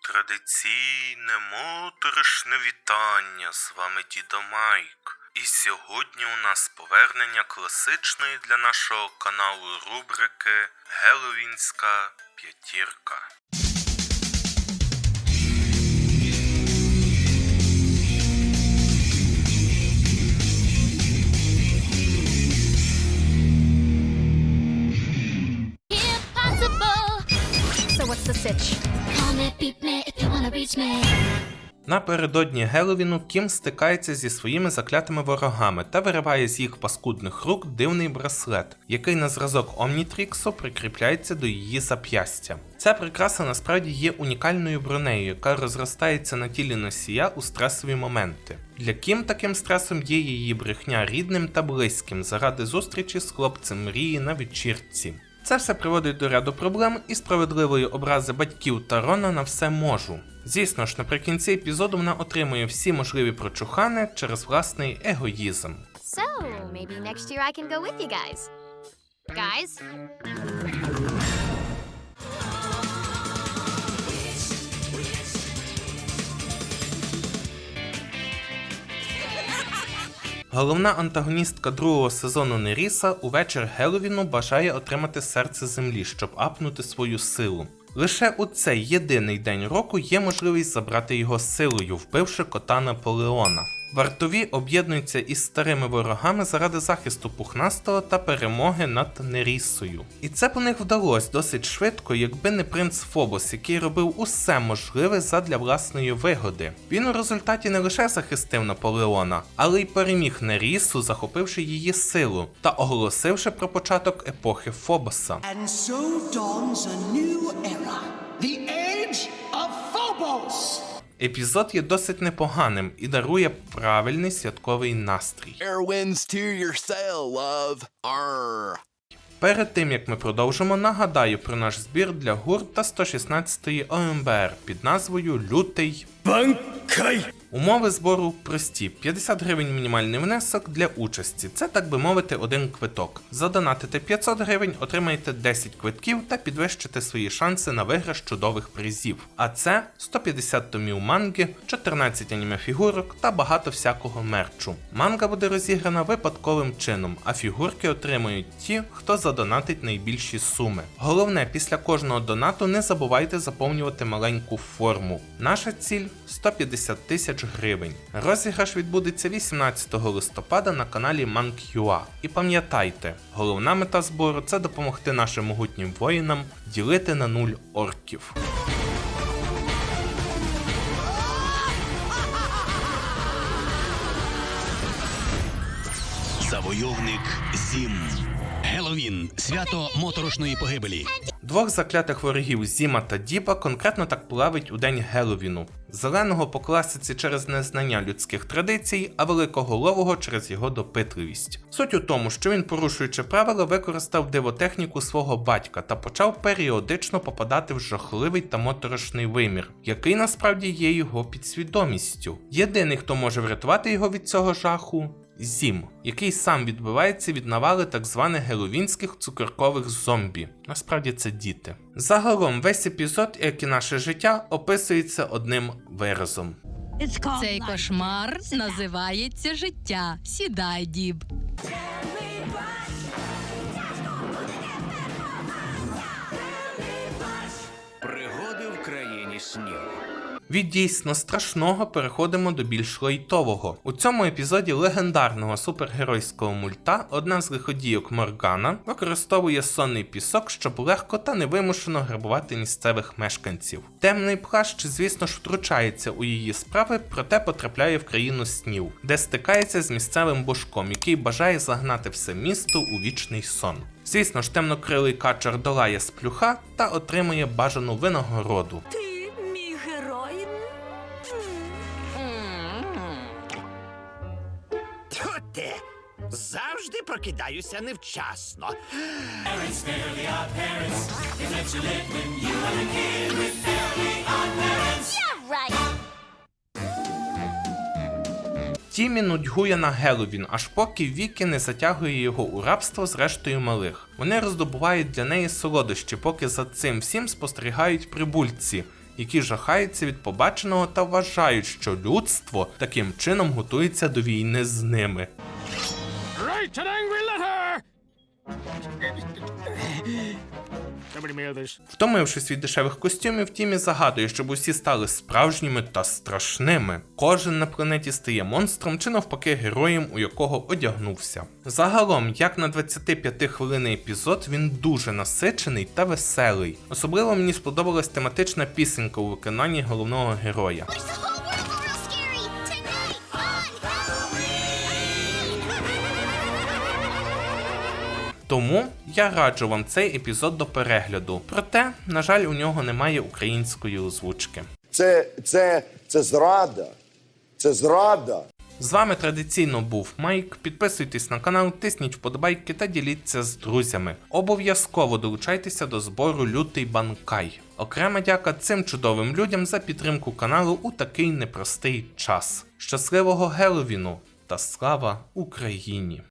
Традиційне моторошне вітання. З вами Дідо Майк. І сьогодні у нас повернення класичної для нашого каналу рубрики Геловінська п'ятірка. Напередодні Геловіну Кім стикається зі своїми заклятими ворогами та вириває з їх паскудних рук дивний браслет, який на зразок Омнітріксу прикріпляється до її зап'ястя. Ця прикраса насправді є унікальною бронею, яка розростається на тілі носія у стресові моменти. Для Кім таким стресом є її брехня рідним та близьким заради зустрічі з хлопцем мрії на вечірці. Це все приводить до ряду проблем і справедливої образи батьків та Рона на все можу. Звісно ж, наприкінці епізоду вона отримує всі можливі прочухани через власний егоїзм. So maybe next year I can go with you guys. Guys? Головна антагоністка другого сезону Неріса увечір Геловіну бажає отримати серце землі, щоб апнути свою силу. Лише у цей єдиний день року є можливість забрати його силою, вбивши кота Наполеона. Вартові об'єднуються із старими ворогами заради захисту пухнастого та перемоги над Нерісою. І це б у них вдалося досить швидко, якби не принц Фобос, який робив усе можливе задля власної вигоди. Він у результаті не лише захистив Наполеона, але й переміг Нерісу, захопивши її силу та оголосивши про початок епохи Фобоса. And so dawns a new era, the age of Phobos. Епізод є досить непоганим і дарує правильний святковий настрій. To your sail, love. Перед тим як ми продовжимо, нагадаю про наш збір для гурт та 116-ї ОМБР під назвою Лютий. Умови збору прості: 50 гривень мінімальний внесок для участі. Це так би мовити, один квиток. Задонатите 500 гривень, отримаєте 10 квитків та підвищите свої шанси на виграш чудових призів. А це 150 томів манги, 14 аніме фігурок та багато всякого мерчу. Манга буде розіграна випадковим чином, а фігурки отримують ті, хто задонатить найбільші суми. Головне, після кожного донату не забувайте заповнювати маленьку форму. Наша ціль 150 тисяч гривень. Розіграш відбудеться 18 листопада на каналі Mank.ua. І пам'ятайте, головна мета збору це допомогти нашим могутнім воїнам ділити на нуль орків. Завойовник Зім. Геловін свято моторошної погибелі. Двох заклятих ворогів Зіма та Діба конкретно так плавить у день Геловіну. Зеленого по класиці через незнання людських традицій, а великоголового через його допитливість. Суть у тому, що він, порушуючи правила, використав дивотехніку свого батька та почав періодично попадати в жахливий та моторошний вимір, який насправді є його підсвідомістю. Єдиний, хто може врятувати його від цього жаху. Зім, який сам відбивається від навали так званих геловінських цукеркових зомбі. Насправді це діти. Загалом весь епізод, як і наше життя, описується одним виразом. Цей кошмар називається життя. Сідай, діб. Пригоди в країні снігу. Від дійсно страшного переходимо до більш лайтового. У цьому епізоді легендарного супергеройського мульта одна з лиходійок Моргана використовує сонний пісок, щоб легко та невимушено грабувати місцевих мешканців. Темний плащ, звісно ж, втручається у її справи, проте потрапляє в країну снів, де стикається з місцевим божком, який бажає загнати все місто у вічний сон. Звісно ж, темнокрилий качар долає сплюха та отримує бажану винагороду. Туте, завжди прокидаюся невчасно. Тімі нудьгує на Геловін, аж поки Вікі не затягує його у рабство з рештою малих. Вони роздобувають для неї солодощі, поки за цим всім спостерігають прибульці, які жахаються від побаченого та вважають, що людство таким чином готується до війни з ними. Write an angry letter! Втомившись від дешевих костюмів, Тімі загадує, щоб усі стали справжніми та страшними. Кожен на планеті стає монстром чи навпаки героєм, у якого одягнувся. Загалом, як на 25 хвилинний епізод, він дуже насичений та веселий. Особливо мені сподобалась тематична пісенька у виконанні головного героя. Тому я раджу вам цей епізод до перегляду. Проте, на жаль, у нього немає української озвучки. Це, це, це зрада. Це зрада. З вами традиційно був Майк. Підписуйтесь на канал, тисніть вподобайки та діліться з друзями. Обов'язково долучайтеся до збору Лютий Банкай. Окрема дяка цим чудовим людям за підтримку каналу у такий непростий час. Щасливого Геловіну та слава Україні!